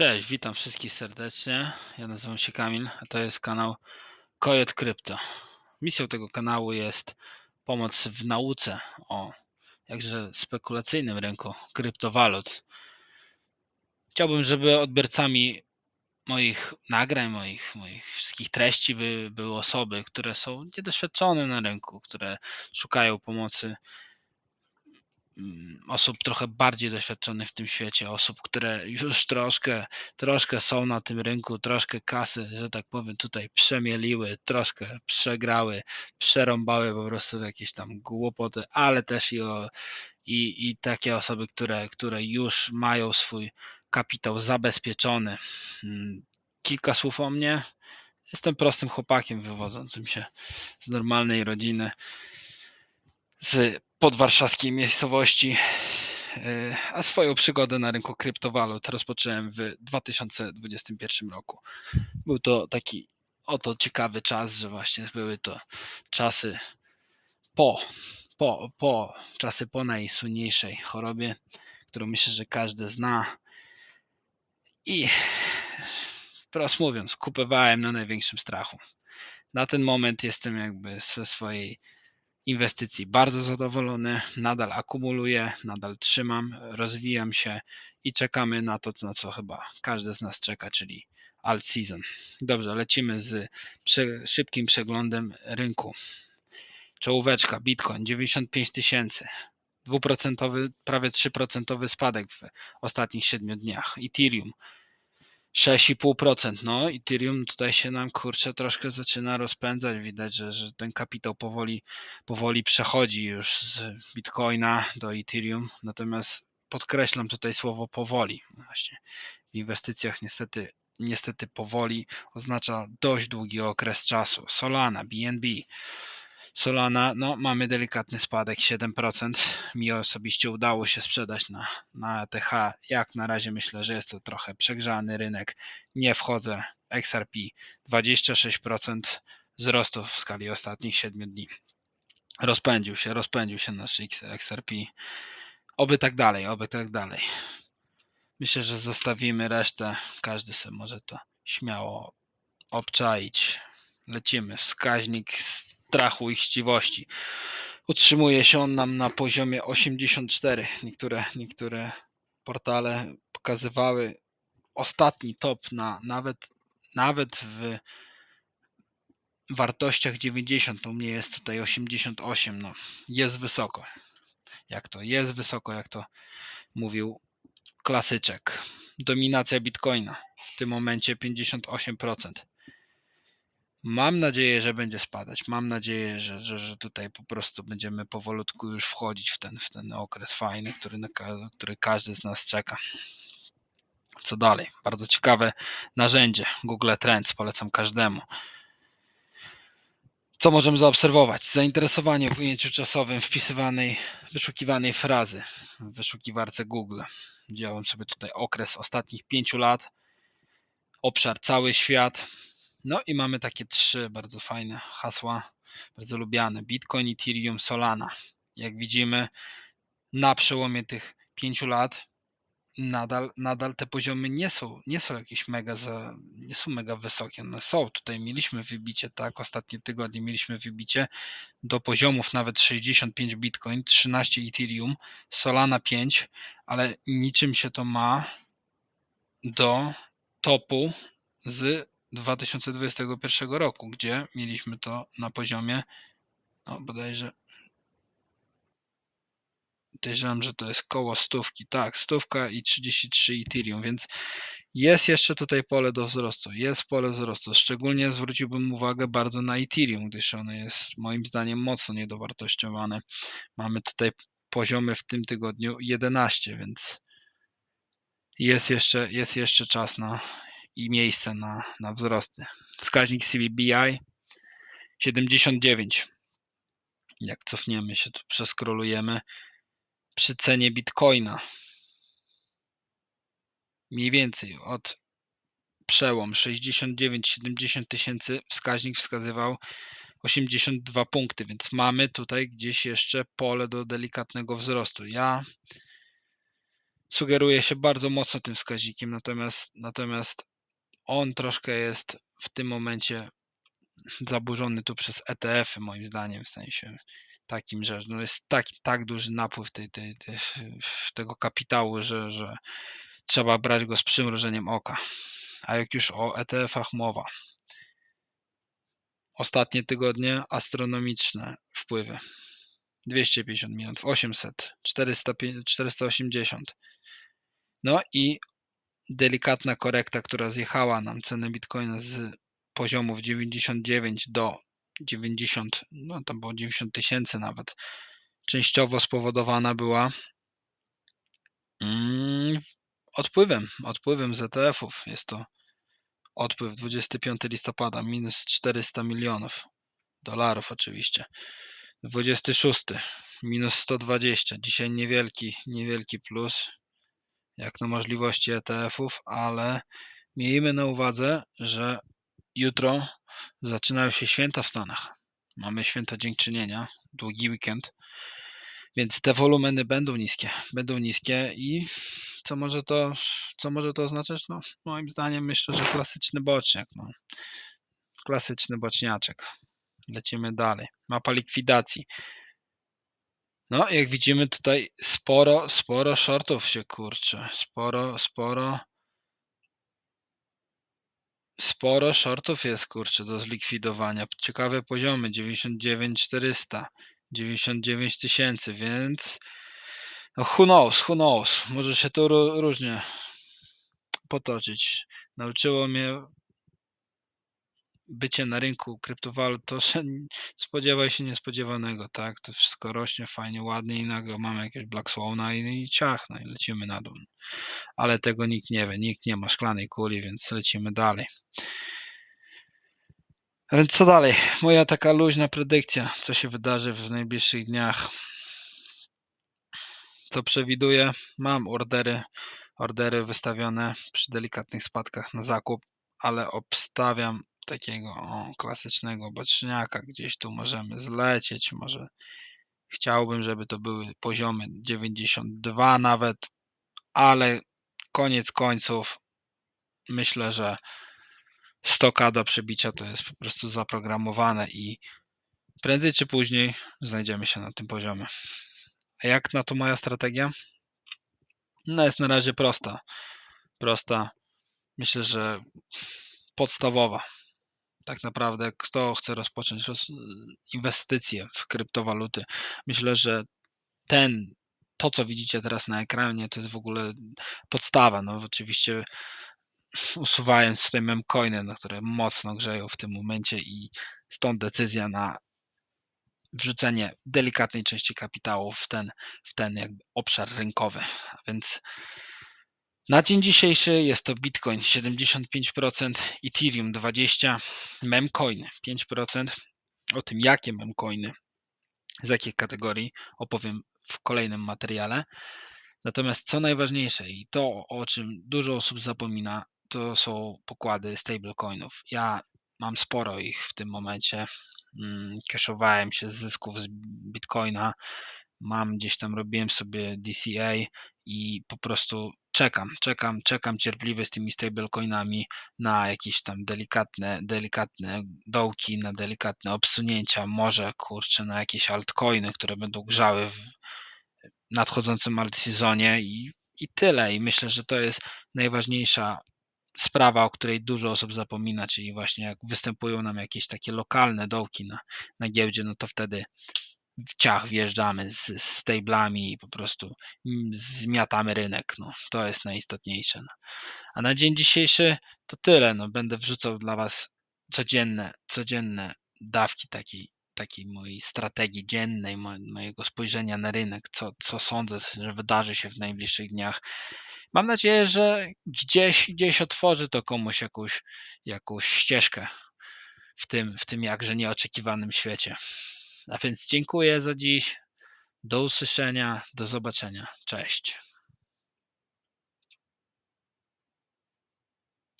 Cześć, witam wszystkich serdecznie. Ja nazywam się Kamil, a to jest kanał Kojet Krypto. Misją tego kanału jest pomoc w nauce o jakże spekulacyjnym rynku kryptowalut. Chciałbym, żeby odbiorcami moich nagrań, moich, moich wszystkich treści by, były osoby, które są niedoświadczone na rynku, które szukają pomocy osób trochę bardziej doświadczonych w tym świecie, osób, które już troszkę, troszkę są na tym rynku, troszkę kasy, że tak powiem, tutaj przemieliły, troszkę przegrały, przerąbały po prostu jakieś tam głupoty, ale też i, o, i, i takie osoby, które, które już mają swój kapitał zabezpieczony. Mm, kilka słów o mnie. Jestem prostym chłopakiem wywodzącym się z normalnej rodziny z podwarszawskiej miejscowości, e, a swoją przygodę na rynku kryptowalut rozpocząłem w 2021 roku. Był to taki oto ciekawy czas, że właśnie były to czasy po, po, po czasy po najsłynniejszej chorobie, którą myślę, że każdy zna. I wprost mówiąc, kupowałem na największym strachu. Na ten moment jestem jakby ze swojej inwestycji bardzo zadowolony, nadal akumuluję, nadal trzymam, rozwijam się i czekamy na to, na co chyba każdy z nas czeka, czyli alt season. Dobrze, lecimy z szybkim przeglądem rynku. Czołóweczka Bitcoin 95 tysięcy. Dwuprocentowy, prawie 3% spadek w ostatnich 7 dniach. Ethereum 6,5%. No, Ethereum tutaj się nam kurczę troszkę zaczyna rozpędzać. Widać, że, że ten kapitał powoli, powoli przechodzi już z Bitcoina do Ethereum. Natomiast podkreślam tutaj słowo powoli. Właśnie w inwestycjach niestety, niestety powoli oznacza dość długi okres czasu. Solana, BNB Solana, no mamy delikatny spadek 7%. Mi osobiście udało się sprzedać na, na ETH. Jak na razie myślę, że jest to trochę przegrzany rynek. Nie wchodzę. XRP 26% wzrostu w skali ostatnich 7 dni. Rozpędził się, rozpędził się nasz XRP. Oby tak dalej, oby tak dalej. Myślę, że zostawimy resztę. Każdy sobie może to śmiało obczaić. Lecimy. Wskaźnik strachu i chciwości. Utrzymuje się on nam na poziomie 84. Niektóre, niektóre portale pokazywały ostatni top na nawet, nawet w wartościach 90. U mnie jest tutaj 88. No, jest wysoko. Jak to? Jest wysoko, jak to mówił klasyczek. Dominacja bitcoina w tym momencie 58%. Mam nadzieję, że będzie spadać. Mam nadzieję, że, że, że tutaj po prostu będziemy powolutku już wchodzić w ten, w ten okres fajny, który, na, który każdy z nas czeka. Co dalej? Bardzo ciekawe narzędzie Google Trends, polecam każdemu. Co możemy zaobserwować? Zainteresowanie w ujęciu czasowym wpisywanej, wyszukiwanej frazy w wyszukiwarce Google. Działam sobie tutaj okres ostatnich pięciu lat, obszar cały świat, no i mamy takie trzy bardzo fajne hasła, bardzo lubiane: Bitcoin, Ethereum, Solana. Jak widzimy, na przełomie tych pięciu lat nadal, nadal te poziomy nie są, nie są jakieś mega, za, nie są mega wysokie. One są. Tutaj mieliśmy wybicie, tak? Ostatnie tygodnie mieliśmy wybicie do poziomów nawet 65 Bitcoin, 13 Ethereum, Solana 5, ale niczym się to ma do topu z 2021 roku, gdzie mieliśmy to na poziomie no bodajże podejrzewam, że to jest koło stówki, tak, stówka i 33 Ethereum, więc jest jeszcze tutaj pole do wzrostu, jest pole wzrostu, szczególnie zwróciłbym uwagę bardzo na Ethereum, gdyż ono jest moim zdaniem mocno niedowartościowane. Mamy tutaj poziomy w tym tygodniu 11, więc jest jeszcze, jest jeszcze czas na i miejsce na, na wzrosty. Wskaźnik CBBI 79. Jak cofniemy się, to przeskrolujemy przy cenie bitcoina. Mniej więcej od przełom 69-70 tysięcy wskaźnik wskazywał 82 punkty, więc mamy tutaj gdzieś jeszcze pole do delikatnego wzrostu. Ja sugeruje się bardzo mocno tym wskaźnikiem, natomiast, natomiast on troszkę jest w tym momencie zaburzony tu przez ETF-y, moim zdaniem, w sensie takim, że no jest tak, tak duży napływ tej, tej, tej, tego kapitału, że, że trzeba brać go z przymrużeniem oka. A jak już o ETF-ach mowa, ostatnie tygodnie astronomiczne wpływy. 250 milionów, 800, 400, 480. No i delikatna korekta, która zjechała nam cenę bitcoina z poziomów 99 do 90, no tam było 90 tysięcy nawet, częściowo spowodowana była mm, odpływem, odpływem z ETF-ów. Jest to odpływ 25 listopada, minus 400 milionów dolarów oczywiście. 26 minus 120. Dzisiaj niewielki, niewielki plus, jak na możliwości ETF-ów, ale miejmy na uwadze, że jutro zaczynają się święta w Stanach. Mamy święto dziękczynienia, długi weekend, więc te wolumeny będą niskie. Będą niskie i co może to, co może to oznaczać? No, moim zdaniem myślę, że klasyczny boczniak. No. Klasyczny boczniaczek. Lecimy dalej. Mapa likwidacji. No, jak widzimy tutaj sporo, sporo shortów się kurczy. Sporo, sporo. Sporo shortów jest kurczę do zlikwidowania. Ciekawe poziomy 99 400, 99 tysięcy, więc no who knows, who knows. Może się to różnie potoczyć. Nauczyło mnie bycie na rynku kryptowalut, to spodziewaj się niespodziewanego, tak? To wszystko rośnie fajnie, ładnie i nagle mamy jakieś Black Swana i, i ciach, no i lecimy na dół. Ale tego nikt nie wie, nikt nie ma szklanej kuli, więc lecimy dalej. Więc co dalej? Moja taka luźna predykcja, co się wydarzy w najbliższych dniach. Co przewiduję? Mam ordery, ordery wystawione przy delikatnych spadkach na zakup, ale obstawiam takiego o, klasycznego boczniaka. Gdzieś tu możemy zlecieć. Może chciałbym, żeby to były poziomy 92 nawet, ale koniec końców myślę, że 100k do przebicia to jest po prostu zaprogramowane i prędzej czy później znajdziemy się na tym poziomie. A jak na to moja strategia? No jest na razie prosta. Prosta. Myślę, że podstawowa tak naprawdę kto chce rozpocząć inwestycje w kryptowaluty. Myślę, że ten, to co widzicie teraz na ekranie, to jest w ogóle podstawa. No oczywiście usuwając tym memcoiny, no, które mocno grzeją w tym momencie i stąd decyzja na wrzucenie delikatnej części kapitału w ten, w ten jakby obszar rynkowy. A więc na dzień dzisiejszy jest to Bitcoin 75%, Ethereum 20%, memcoiny 5%. O tym, jakie memcoiny, z jakiej kategorii opowiem w kolejnym materiale. Natomiast co najważniejsze i to, o czym dużo osób zapomina, to są pokłady stablecoinów. Ja mam sporo ich w tym momencie. Mm, cashowałem się z zysków z Bitcoina. Mam gdzieś tam, robiłem sobie DCA i po prostu czekam, czekam, czekam cierpliwie z tymi stablecoinami na jakieś tam delikatne, delikatne dołki, na delikatne obsunięcia, może kurczę na jakieś altcoiny, które będą grzały w nadchodzącym alt sezonie i, i tyle. I myślę, że to jest najważniejsza sprawa, o której dużo osób zapomina, czyli właśnie jak występują nam jakieś takie lokalne dołki na, na giełdzie, no to wtedy w ciach wjeżdżamy z, z stablami i po prostu zmiatamy rynek. No, to jest najistotniejsze. No. A na dzień dzisiejszy to tyle. No, będę wrzucał dla Was codzienne, codzienne dawki takiej, takiej mojej strategii dziennej, mojego spojrzenia na rynek, co, co sądzę, że wydarzy się w najbliższych dniach. Mam nadzieję, że gdzieś, gdzieś otworzy to komuś jakąś, jakąś ścieżkę w tym, w tym jakże nieoczekiwanym świecie. A więc dziękuję za dziś. Do usłyszenia, do zobaczenia. Cześć.